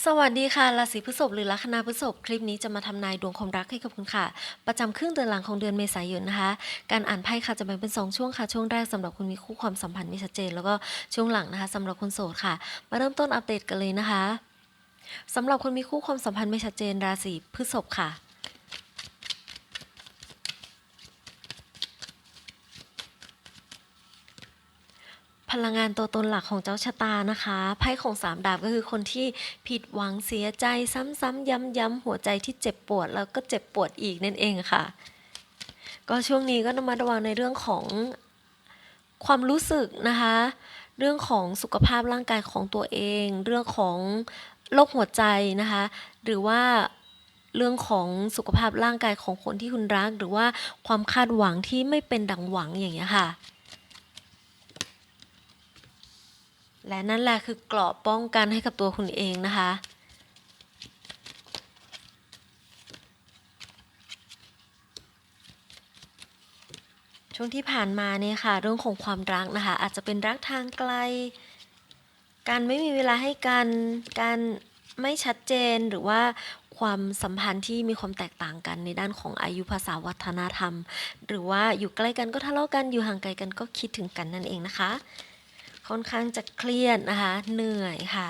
สวัสดีค่ะราศีพฤษภหรือลัคนาพฤษภคลิปนี้จะมาทำนายดวงความรักให้กับคุณค่ะ ประจำครึ่งเดือนหลังของเดือนเมษายนนะคะ การอ่านไพ่ค่ะจะแบ่งเป็น 2 ช่วงค่ะ ช่วงแรกสำหรับคนมีคู่ความสัมพันธ์ไม่ชัดเจน แล้วก็ช่วงหลังนะคะสำหรับคนโสดค่ะ มาเริ่มต้นอัปเดตกันเลยนะคะสำหรับคนมีคู่ความสัมพันธ์ไม่ชัดเจนราศีพฤษภค่ะ พลังงานตัวตนหลักของเจ้าชะตานะคะไพ่ของสามดาบก็คือคนที่ผิดหวังเสียใจซ้ำๆย้ำๆหัวใจที่เจ็บปวดแล้วก็เจ็บปวดอีกนั่นเองค่ะ ก็ช่วงนี้ก็ระมัดระวังในเรื่องของความรู้สึกนะคะ เรื่องของสุขภาพร่างกายของตัวเอง เรื่องของโรคหัวใจนะคะ หรือว่าเรื่องของสุขภาพร่างกายของคนที่คุณรัก หรือว่าความคาดหวังที่ไม่เป็นดังหวังอย่างเงี้ยค่ะ และนั่นแหละคือเกราะป้องกันให้กับตัวคุณเองนะคะ ช่วงที่ผ่านมาเนี่ยค่ะ เรื่องของความรักนะคะ อาจจะเป็นรักทางไกล การไม่มีเวลาให้กัน การไม่ชัดเจนหรือว่าความสัมพันธ์ที่มีความแตกต่างกันในด้านของอายุภาษาวัฒนธรรม หรือว่าอยู่ใกล้กันก็ทะเลาะกันอยู่ห่างไกลกันก็คิดถึงกันนั่นเองนะคะ ค่อนข้างจะเครียดนะคะ เหนื่อยค่ะ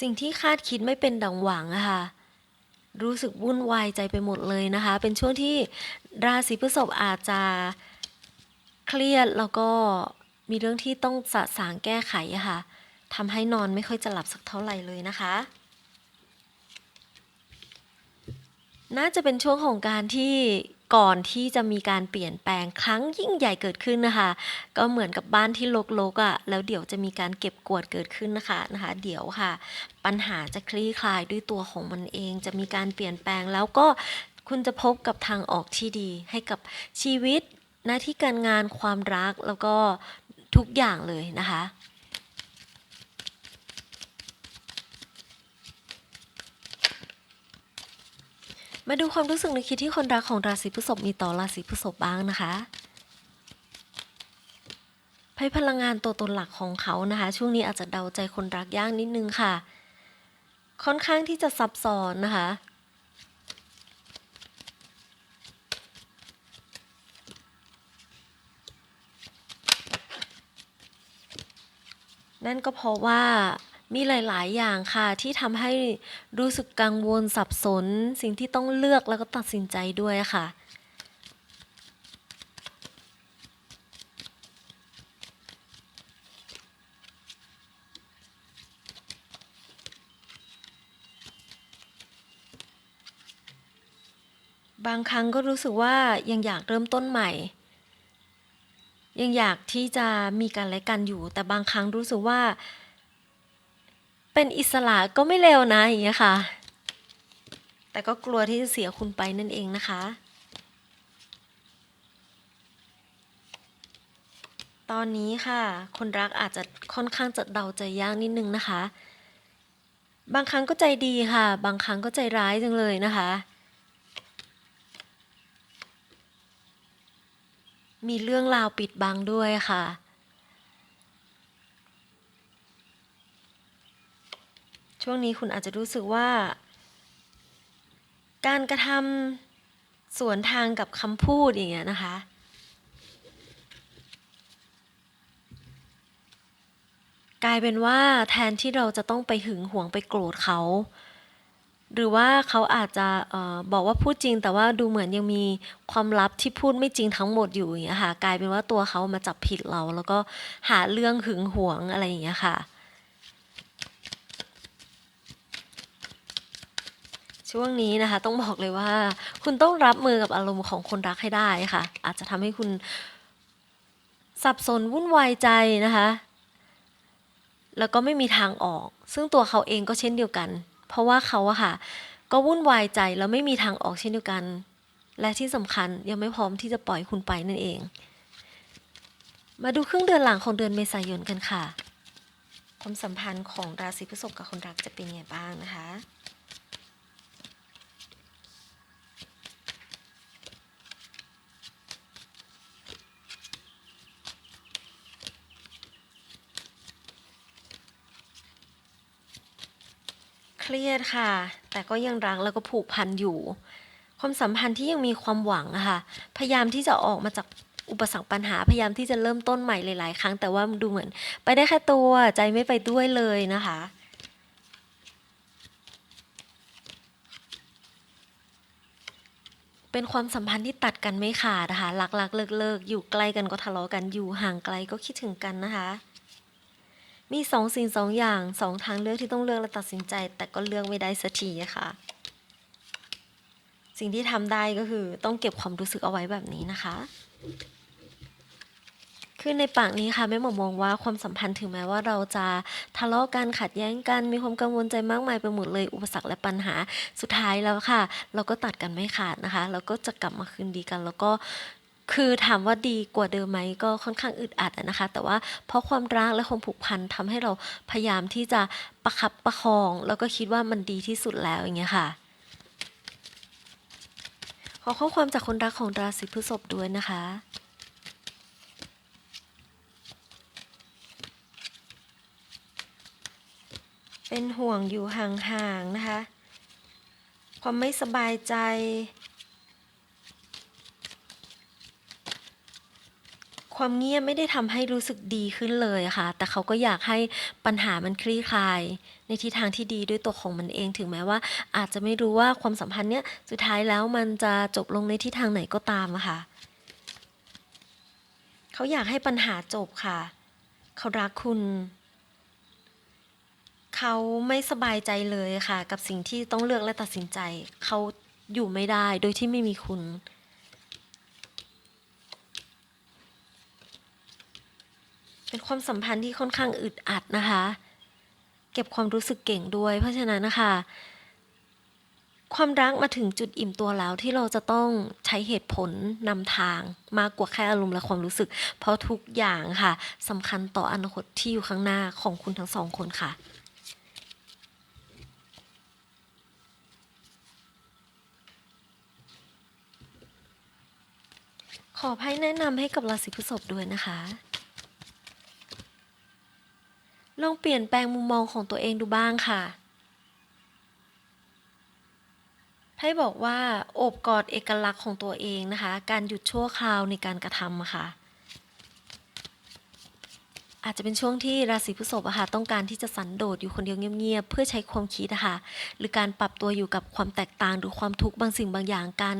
สิ่งที่คาดคิดไม่เป็นดังหวังอะค่ะรู้สึกวุ่นวายใจไปหมดเลยนะคะ เป็นช่วงที่ราศีพฤษภอาจจะเครียดแล้วก็มีเรื่องที่ต้องสะสางแก้ไขอะค่ะทำให้นอนไม่ค่อยจะหลับสักเท่าไหร่เลยนะคะ น่าจะเป็นช่วงของการที่ ก่อนที่จะมีการเปลี่ยนแปลงครั้งยิ่งใหญ่เกิดขึ้นนะคะ ก็เหมือนกับบ้านที่รกๆอะ่ะแล้วเดี๋ยวจะมีการเก็บกวาดเกิดขึ้นนะคะนะคะ เดี๋ยวค่ะ ปัญหาจะคลี่คลายด้วยตัวของมันเอง จะมีการเปลี่ยนแปลงแล้วก็คุณจะพบกับทางออกที่ดี ให้กับชีวิตหน้าที่การงานความรักแล้วก็ทุกอย่างเลยนะคะ มาดูความรู้สึกนึกคิดที่คนรักของราศีพฤษภมีต่อราศีพฤษภบ้างนะคะไพ่พลังงานตัวตนหลักของเขานะคะ ช่วงนี้อาจจะเดาใจคนรักยากนิดนึงค่ะ ค่อนข้างที่จะซับซ้อนนะคะ นั่นก็เพราะว่า มีหลาย ๆ อย่างค่ะที่ทำให้รู้สึกกังวลสับสน สิ่งที่ต้องเลือกแล้วก็ตัดสินใจด้วยค่ะ บางครั้งก็รู้สึกว่ายังอยากเริ่มต้นใหม่ ยังอยากที่จะมีกันและกันอยู่ แต่บางครั้งรู้สึกว่า เป็นอิสระก็ไม่เลวนะอย่างเงี้ยค่ะ แต่ก็กลัวที่จะเสียคุณไปนั่นเองนะคะ ตอนนี้ค่ะ คนรักอาจจะค่อนข้างจะเดาใจยากนิดนึงนะคะ บางครั้งก็ใจดีค่ะ บางครั้งก็ใจร้ายจังเลยนะคะ มีเรื่องราวปิดบังด้วยค่ะ ช่วงนี้คุณอาจจะรู้สึกว่า การกระทำสวนทางกับคำพูดอย่างเงี้ยนะคะ กลายเป็นว่าแทนที่เราจะต้องไปหึงหวงไปโกรธเขา หรือว่าเขาอาจจะออบอกว่าพูดจริง แต่ว่าดูเหมือนยังมีความลับที่พูดไม่จริงทั้งหมดอยู่อย่างเงี้ยค่ะ กลายเป็นว่าตัวเขามาจับผิดเรา แล้วก็หาเรื่องหึงหวงอะไรอย่างเงี้ยค่ะ ช่วงนี้นะคะ ต้องบอกเลยว่า คุณต้องรับมือกับอารมณ์ของคนรักให้ได้ค่ะ อาจจะทำให้คุณสับสนวุ่นวายใจนะคะ แล้วก็ไม่มีทางออก ซึ่งตัวเขาเองก็เช่นเดียวกัน เพราะว่าเขาอะค่ะ ก็วุ่นวายใจแล้วไม่มีทางออกเช่นเดียวกัน และที่สำคัญยังไม่พร้อมที่จะปล่อยคุณไปนั่นเอง มาดูครึ่งเดือนหลังของเดือนเมษายนกันค่ะความสัมพันธ์ของราศีพฤษภกับคนรักจะเป็นไงบ้างนะคะ รียดค่ะ แต่ก็ยังรักแล้วก็ผูกพันอยู่ ความสัมพันธ์ที่ยังมีความหวังค่ะ พยายามที่จะออกมาจากอุปสรรคปัญหาพยายามที่จะเริ่มต้นใหม่หลาย ๆ ครั้งแต่ว่าดูเหมือน ไปได้แค่ตัวใจไม่ไปด้วยเลยนะคะ เป็นความสัมพันธ์ที่ตัดกันไม่ขาดนะคะรักๆเลิกๆ อยู่ใกล้กันก็ทะเลาะกันอยู่ห่างไกลก็คิดถึงกันนะคะ มีสองสิ่งสองอย่างสองทางเลือกที่ต้องเลือกและตัดสินใจ แต่ก็เลือกไม่ได้สักทีะค่ะสิ่งที่ทำได้ก็คือต้องเก็บความรู้สึกเอาไว้แบบนี้นะคะคือในปากนี้ค่ะแม่หมอมองว่าความสัมพันธ์ถึงแม้ว่าเราจะทะเลาะกันขัดแย้งกันมีความกังวลใจมากมายไปหมดเลยอุปสรรคและปัญหาสุดท้ายแล้วค่ะ เราก็ตัดกันไม่ขาดนะคะแล้วก็จะกลับมาคืนดีกัน แล้วก็ คือถามว่าดีกว่าเดิมไหมก็ค่อนข้างอึดอัดนะคะ แต่ว่าเพราะความรักและความผูกพันทำให้เราพยายามที่จะประคับประคอง แล้วก็คิดว่ามันดีที่สุดแล้วอย่างเงี้ยค่ะขอข้อความจากคนรักของราศีพฤษภด้วยนะคะเป็นห่วงอยู่ห่างๆนะคะ ความไม่สบายใจ ความเงียบไม่ได้ทำให้รู้สึกดีขึ้นเลยค่ะ แต่เขาก็อยากให้ปัญหามันคลี่คลาย ในทิศทางที่ดีด้วยตัวของมันเอง ถึงแม้ว่า อาจจะไม่รู้ว่าความสัมพันธ์เนี้ยสุดท้ายแล้วมันจะจบลงในทิศทางไหนก็ตามอะค่ะ เขาอยากให้ปัญหาจบค่ะ เขารักคุณ เขาไม่สบายใจเลยค่ะ กับสิ่งที่ต้องเลือกและตัดสินใจ เขาอยู่ไม่ได้โดยที่ไม่มีคุณ เป็นความสัมพันธ์ที่ค่อนข้างอึดอัดนะคะ เก็บความรู้สึกเก่งด้วย เพราะฉะนั้นนะคะ ความรักมาถึงจุดอิ่มตัวแล้วที่เราจะต้องใช้เหตุผลนำทางมากกว่าแค่อารมณ์และความรู้สึก เพราะทุกอย่างค่ะสำคัญต่ออนาคตที่อยู่ข้างหน้าของคุณทั้งสองคนค่ะขอไพ่แนะนำให้กับราศีพฤษภด้วยนะคะ ลองเปลี่ยนแปลงมุมมองของตัวเองดูบ้างค่ะไพ่บอกว่าโอบกอดเอกลักษณ์ของตัวเองนะคะ การหยุดชั่วคราวในการกระทำค่ะ อาจจะเป็นช่วงที่ราศีพฤษภอะค่ะต้องการที่จะสันโดษอยู่คนเดียวเงียบๆเพื่อใช้ความคิดอะค่ะหรือการปรับตัวอยู่กับความแตกต่างหรือความทุกข์บางสิ่งบางอย่างการ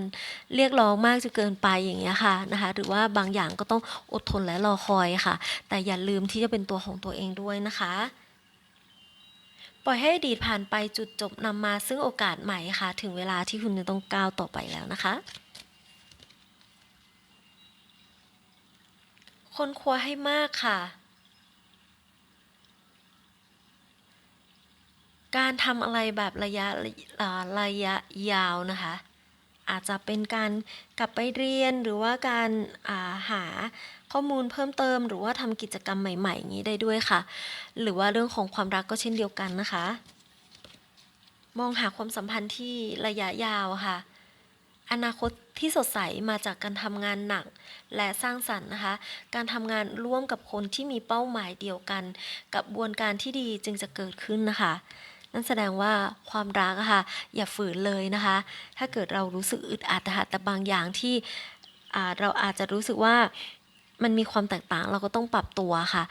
เรียกร้องมากจนเกินไปอย่างเงี้ยค่ะนะคะหรือว่าบางอย่างก็ต้องอดทนและรอคอยค่ะ แต่อย่าลืมที่จะเป็นตัวของตัวเองด้วยนะคะปล่อยให้อดีตผ่านไปจุดจบนำมาซึ่งโอกาสใหม่ค่ะ ถึงเวลาที่คุณจะต้องก้าวต่อไปแล้วนะคะ คนครัวให้มากค่ะ การทำอะไรแบบระยะระยะยาวนะคะ อาจจะเป็นการกลับไปเรียนหรือว่าการาหาข้อมูลเพิ่มเติม หรือว่าทำกิจกรรมใหม่ๆอย่างนี้ได้ด้วยค่ะ หรือว่าเรื่องของความรักก็เช่นเดียวกันนะคะ มองหาความสัมพันธ์ที่ระยะยาวค่ะ อนาคตที่สดใสมาจากการทำงานหนักและสร้างสรรค์นะคะ การทำงานร่วมกับคนที่มีเป้าหมายเดียวกันกระบวนการที่ดีจึงจะเกิดขึ้นนะคะ นั่นแสดงว่าความรักอะค่ะอย่าฝืนเลยนะคะ ถ้าเกิดเรารู้สึกอึดอัดแต่บางอย่างที่เราอาจจะรู้สึกว่ามันมีความแตกต่างเราก็ต้องปรับตัวค่ะ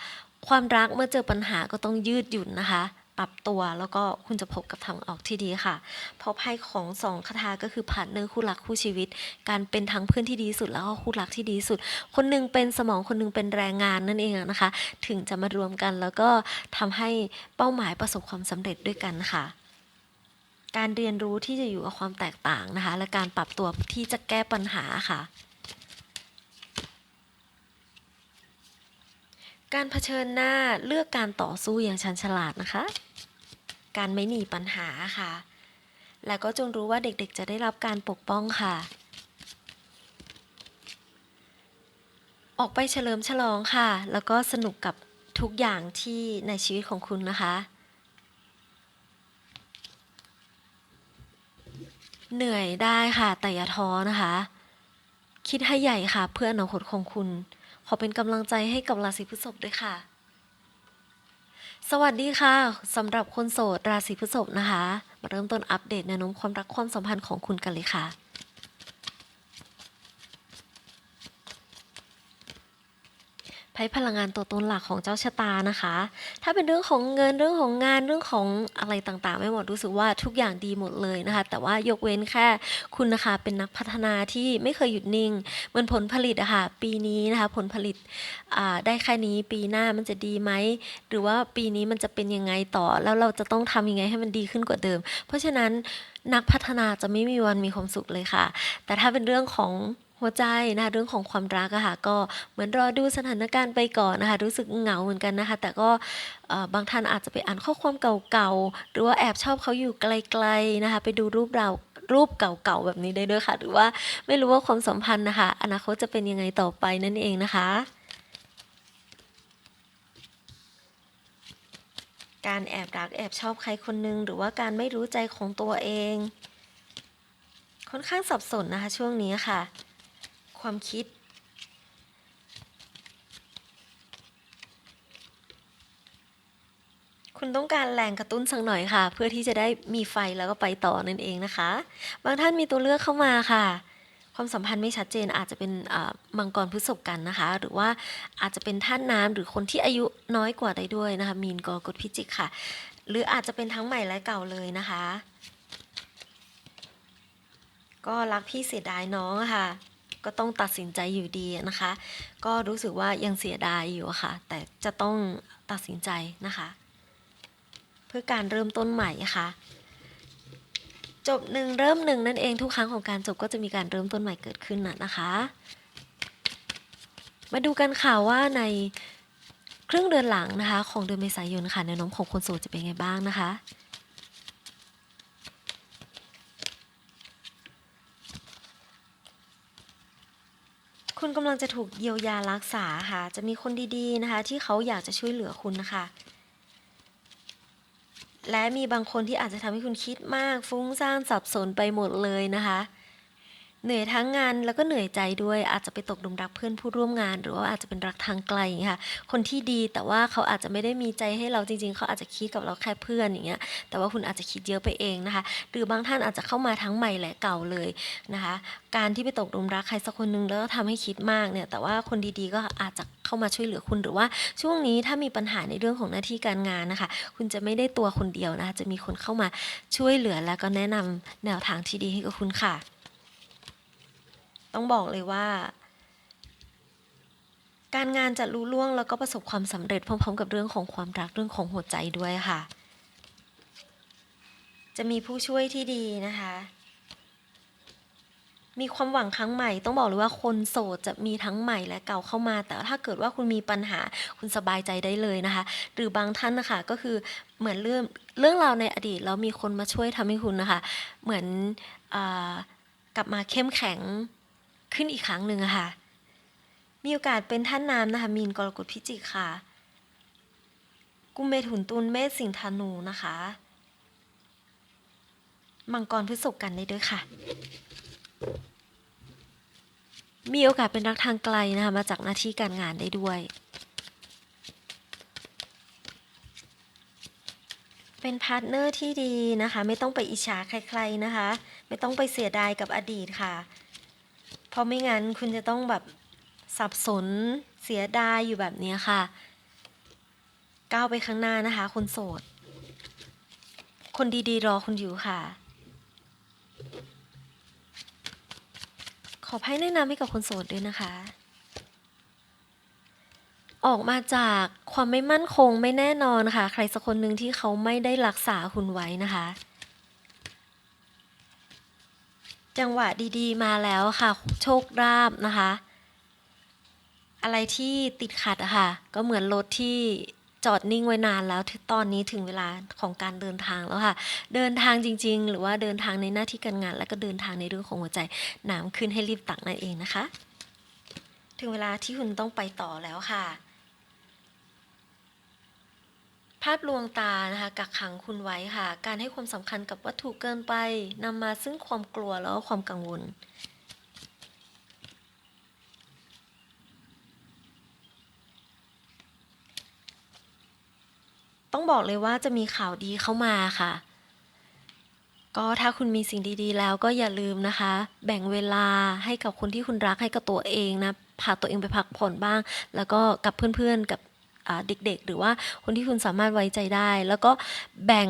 ความรักเมื่อเจอปัญหาก็ต้องยืดหยุ่นนะคะ ปรับตัว แล้วก็คุณจะพบกับทางออกที่ดีค่ะ เพราะไพ่ของสองคาถาก็คือผ่านเนื้อคู่รักคู่ชีวิต การเป็นทั้งเพื่อนที่ดีสุดแล้วก็คู่รักที่ดีสุด คนหนึงเป็นสมองคนหนึงเป็นแรงงานนั่นเองนะคะ ถึงจะมารวมกันแล้วก็ทำให้เป้าหมายประสบความสำเร็จด้วยกันค่ะการเรียนรู้ที่จะอยู่กับความแตกต่างนะคะ และการปรับตัวที่จะแก้ปัญหาค่ะ การเผชิญหน้าเลือกการต่อสู้อย่างชันฉลาดนะคะ การไม่หนีปัญหาค่ะ แล้วก็จงรู้ว่าเด็กๆจะได้รับการปกป้องค่ะ ออกไปเฉลิมฉลองค่ะ แล้วก็สนุกกับทุกอย่างที่ในชีวิตของคุณนะคะ เหนื่อยได้ค่ะแต่อย่าท้อนะคะ คิดให้ใหญ่ค่ะเพื่ออนาคตของคุณ ขอเป็นกำลังใจให้กับราศีพฤษภด้วยค่ะ สวัสดีค่ะสำหรับคนโสดราศีพฤษภนะคะ มาเริ่มต้นอัปเดตแนวโน้มความรักความสัมพันธ์ของคุณกันเลยค่ะ ไพ่พลังงานตัวตนหลักของเจ้าชะตานะคะ ถ้าเป็นเรื่องของเงินเรื่องของงานเรื่องของอะไรต่างๆ ไม่หมดรู้สึกว่าทุกอย่างดีหมดเลยนะคะ แต่ว่ายกเว้นแค่คุณนะคะเป็นนักพัฒนาที่ไม่เคยหยุดนิ่งมือนผลผลิตอะค่ะปีนี้นะคะผลผลิตได้แค่นี้ปีหน้ามันจะดีไหมหรือว่าปีนี้มันจะเป็นยังไงต่อ แล้วเราจะต้องทำยังไงให้มันดีขึ้นกว่าเดิม เพราะฉะนั้นนักพัฒนาจะไม่มีวันมีความสุขเลยค่ะ แต่ถ้าเป็นเรื่องของ หัวใจนะคะเรื่องของความรักอะค่ะก็เหมือนรอดูสถานการณ์ไปก่อนนะคะรู้สึกเหงาเหมือนกันนะคะ แต่ก็บางท่านอาจจะไปอ่านข้อความเก่าๆหรือว่าแอบชอบเขาอยู่ไกลๆนะคะ ไปดูรูปเรารูปเก่าๆแบบนี้ได้ด้วยค่ะ หรือว่าไม่รู้ว่าความสัมพันธ์นะคะ อนาคตจะเป็นยังไงต่อไปนั่นเองนะคะการแอบรักแอบชอบใครคนนึง หรือว่าการไม่รู้ใจของตัวเอง ค่อนข้างสับสนนะคะช่วงนี้ค่ะ ความคิด คุณต้องการแรงกระตุ้นสักหน่อยค่ะ เพื่อที่จะได้มีไฟแล้วก็ไปต่อนั่นเองนะคะ บางท่านมีตัวเลือกเข้ามาค่ะ ความสัมพันธ์ไม่ชัดเจนอาจจะเป็นมังกรพฤษภกันนะคะ หรือว่าอาจจะเป็นท่านน้ำหรือคนที่อายุน้อยกว่าได้ด้วยนะคะ มีนกรกฎพิจิกค่ะ หรืออาจจะเป็นทั้งใหม่และเก่าเลยนะคะ ก็รักพี่เสียดายน้องค่ะ ก็ต้องตัดสินใจอยู่ดีนะคะ ก็รู้สึกว่ายังเสียดายอยู่ค่ะ แต่จะต้องตัดสินใจนะคะ เพื่อการเริ่มต้นใหม่ค่ะ จบหนึ่งเริ่มหนึ่งนั่นเองทุกครั้งของการจบก็จะมีการเริ่มต้นใหม่เกิดขึ้นนะนะคะ มาดูกันค่ะว่าในครึ่งเดือนหลังนะคะ ของเดือนเมษายนค่ะแนวโน้มของคนโสดจะเป็นไงบ้างนะคะ กำลังจะถูกเยียวยารักษาค่ะ จะมีคนดีๆนะคะ ที่เขาอยากจะช่วยเหลือคุณนะคะ และมีบางคนที่อาจจะทำให้คุณคิดมากฟุ้งซ่านสับสนไปหมดเลยนะคะ เหนื่อยทั้งงานแล้วก็เหนื่อยใจด้วยอาจจะไปตกหลุมรักเพื่อนผู้ร่วมงาน หรือว่าอาจจะเป็นรักทางไกลอย่างเงี้ยค่ะ คนที่ดีแต่ว่าเขาอาจจะไม่ได้มีใจให้เราจริง ๆ เขาอาจจะคิดกับเราแค่เพื่อนอย่างเงี้ยแต่ว่าคุณอาจจะคิดเยอะไปเองนะคะหรือบางท่านอาจจะเข้ามาทั้งใหม่และเก่าเลยนะคะ การที่ไปตกหลุมรักใครสักคนหนึงแล้วก็ทำให้คิดมากเนี่ยแต่ว่าคนดีๆก็อาจจะเข้ามาช่วยเหลือคุณหรือว่าช่วงนี้ถ้ามีปัญหาในเรื่องของหน้าที่การงานนะคะ คุณจะไม่ได้ตัวคนเดียวนะคะจะมีคนเข้ามาช่วยเหลือแล้วก็แนะนำแนวทางที่ดีให้กับคุณค่ะ ต้องบอกเลยว่า การงานจะรู้ล่วงแล้วก็ประสบความสำเร็จพร้อม ๆ กับเรื่องของความรักเรื่องของหัวใจด้วยค่ะ จะมีผู้ช่วยที่ดีนะคะ มีความหวังครั้งใหม่ ต้องบอกเลยว่าคนโสดจะมีทั้งใหม่และเก่าเข้ามา แต่ถ้าเกิดว่าคุณมีปัญหาคุณสบายใจได้เลยนะคะ หรือบางท่านนะคะก็คือเหมือนเรื่องเรื่องราวในอดีตแล้วมีคนมาช่วยทำให้คุณนะคะ เหมือนอกลับมาเข้มแข็ง ขึ้นอีกครั้งหนึ่งอะค่ะ มีโอกาสเป็นท่านน้ำนะคะ มีนกรกฎพิจิกค่ะ กุมเมถุนตุลเมษสิงธนูนะคะ มังกรพฤษภกันได้ด้วยค่ะ มีโอกาสเป็นรักทางไกลนะคะ มาจากหน้าที่การงานได้ด้วย เป็นพาร์ทเนอร์ที่ดีนะคะ ไม่ต้องไปอิจฉาใครๆนะคะ ไม่ต้องไปเสียดายกับอดีตค่ะ ราะไม่งั้นคุณจะต้องแบบสับสนเสียดายอยู่แบบนี้ค่ะ ก้าวไปข้างหน้านะคะ คนโสด คนดีๆ รอคุณอยู่ค่ะ ขอไพ่แนะนำให้กับคนโสดด้วยนะคะออกมาจากความไม่มั่นคงไม่แน่นอนค่ะ ใครสักคนหนึ่งที่เขาไม่ได้รักษาคุณไว้นะคะ จังหวะดีๆ มาแล้วค่ะ โชคราบนะคะ อะไรที่ติดขัดอะค่ะ ก็เหมือนรถที่จอดนิ่งไว้นานแล้วตอนนี้ถึงเวลาของการเดินทางแล้วค่ะ เดินทางจริง ๆ หรือว่าเดินทางในหน้าที่การงาน แล้วก็เดินทางในเรื่องของหัวใจน้ำขึ้นให้รีบตักนั่นเองนะคะ ถึงเวลาที่คุณต้องไปต่อแล้วค่ะ ภาพลวงตานะคะกักขังคุณไว้ค่ะ การให้ความสำคัญกับวัตถุเกินไปนำมาซึ่งความกลัวแล้วก็ความกังวลต้องบอกเลยว่าจะมีข่าวดีเข้ามาค่ะ ก็ถ้าคุณมีสิ่งดีๆ แล้วก็อย่าลืมนะคะ แบ่งเวลาให้กับคนที่คุณรักให้กับตัวเองนะพาตัวเองไปพักผ่อนบ้าง แล้วก็กับเพื่อนๆกับ เด็กๆ หรือว่าคนที่คุณสามารถไว้ใจได้ แล้วก็แบ่ง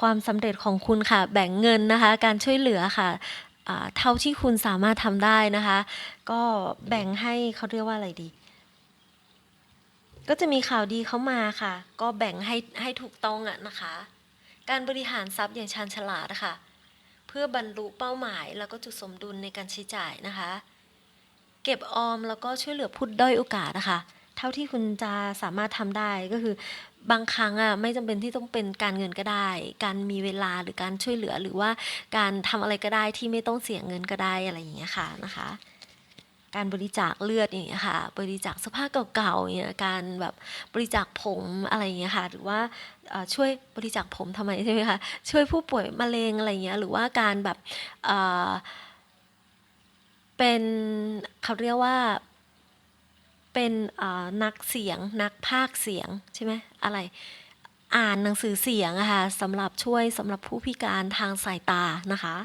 ความสำเร็จของคุณค่ะ แบ่งเงินนะคะ การช่วยเหลือค่ะเท่าที่คุณสามารถทำได้นะคะ ก็แบ่งให้เขาเรียกว่าอะไรดี ก็จะมีข่าวดีเข้ามาค่ะ ก็แบ่งให้ให้ถูกต้องอะนะคะ การบริหารทรัพย์อย่างชาญฉลาดนะคะเพื่อบรรลุเป้าหมาย แล้วก็จุดสมดุลในการใช้จ่ายนะคะ เก็บออมแล้วก็ช่วยเหลือผู้ด้อยโอกาสนะคะ เท่าที่คุณจะสามารถทำได้ก็คือบางครั้งอะไม่จำเป็นที่ต้องเป็นการเงินก็ได้ การมีเวลาหรือการช่วยเหลือหรือว่าการทำอะไรก็ได้ที่ไม่ต้องเสียเงินก็ได้อะไรอย่างเงี้ยค่ะนะคะการบริจาคเลือดอย่างเงี้ยค่ะ บริจาคเสื้อผ้าเก่าๆอย่างเงี้ย การแบบบริจาคผมอะไรอย่างเงี้ยค่ะ หรือว่าช่วยบริจาคผมทำไมใช่ไหมคะ ช่วยผู้ป่วยมะเร็งอะไรเงี้ย หรือว่าการแบบเป็นเขาเรียกว่า เป็นนักเสียงนักพากย์เสียงใช่ไหมอะไรอ่านหนังสือเสียงอะค่ะสำหรับช่วยสำหรับผู้พิการทางสายตานะคะ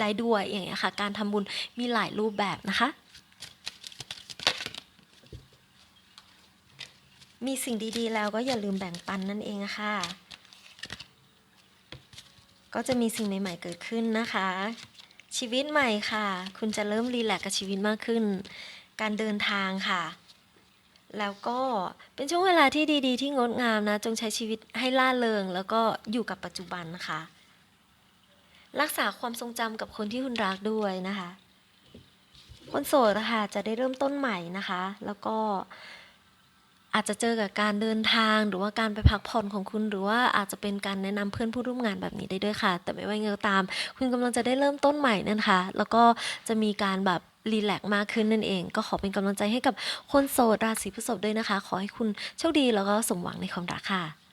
ได้ด้วยอย่างเงี้ยค่ะ การทำบุญมีหลายรูปแบบนะคะ มีสิ่งดีๆแล้วก็อย่าลืมแบ่งปันนั่นเองะค่ะก็จะมีสิ่งใหม่ ๆ เกิดขึ้นนะคะ ชีวิตใหม่ค่ะ คุณจะเริ่มรีแลกซ์กับชีวิตมากขึ้น การเดินทางค่ะ แล้วก็เป็นช่วงเวลาที่ดี ๆ ที่งดงามนะ จงใช้ชีวิตให้ล่าเริง แล้วก็อยู่กับปัจจุบันนะคะ รักษาความทรงจำกับคนที่คุณรักด้วยนะคะ คนโสดอะค่ะจะได้เริ่มต้นใหม่นะคะ แล้วก็อาจจะเจอกับการเดินทางหรือว่าการไปพักผ่อนของคุณ หรือว่าอาจจะเป็นการแนะนำเพื่อนผู้ร่วมงานแบบนี้ได้ด้วยค่ะ แต่ไม่ว่ายังไงก็ตาม คุณกำลังจะได้เริ่มต้นใหม่นั่นค่ะ แล้วก็จะมีการแบบ รีแลกซ์มากขึ้นนั่นเอง ก็ขอเป็นกำลังใจให้กับคนโสดราศีพฤษภด้วยนะคะ ขอให้คุณโชคดีแล้วก็สมหวังในความรักค่ะ